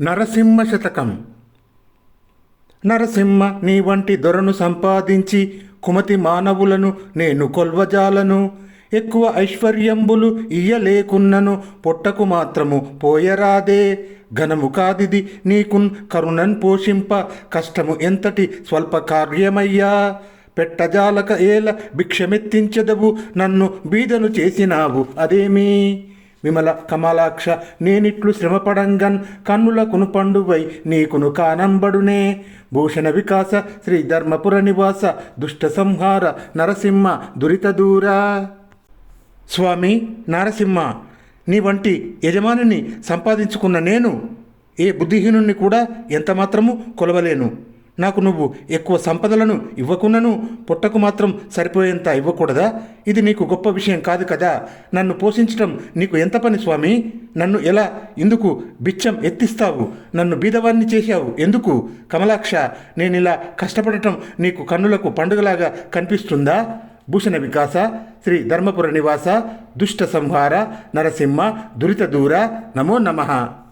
నరసింహ శతకం. నరసింహ నీ వంటి దొరను సంపాదించి కుమతి మానవులను నేను కొల్వజాలను. ఎక్కువ ఐశ్వర్యంబులు ఇయ్యలేకున్నను పొట్టకు మాత్రము పోయరాదే. ఘనము కాదిది నీకున్ కరుణన్ పోషింప కష్టము ఎంతటి స్వల్ప కార్యమయ్యా పెట్టజాలక ఏల భిక్షమెత్తించెదవు నన్ను బీదను చేసినావు అదేమీ? విమల కమలాక్ష నేనిట్లు శ్రమపడంగన్ కన్నుల కునుపండువై నీకును కానంబడునే. భూషణ వికాస శ్రీ ధర్మపుర నివాస దుష్ట సంహార నరసింహ దురిత దూరా స్వామి నరసింహ నీ వంటి యజమానిని సంపాదించుకున్న నేను ఏ బుద్ధిహీనుణ్ణి కూడా ఎంతమాత్రము కొలవలేను. నాకు నువ్వు ఎక్కువ సంపదలను ఇవ్వకున్నను పుట్టకు మాత్రం సరిపోయేంత ఇవ్వకూడదా? ఇది నీకు గొప్ప విషయం కాదు కదా? నన్ను పోషించటం నీకు ఎంత పని స్వామి? నన్ను ఎలా ఎందుకు బిచ్చం ఎత్తిస్తావు? నన్ను బీదవాన్ని చేశావు ఎందుకు? కమలాక్ష నేను ఇలా కష్టపడటం నీకు కన్నులకు పండుగలాగా కనిపిస్తుందా? భూషణ వికాస శ్రీ ధర్మపుర నివాస దుష్ట సంహార నరసింహ దురిత దూర నమో నమః.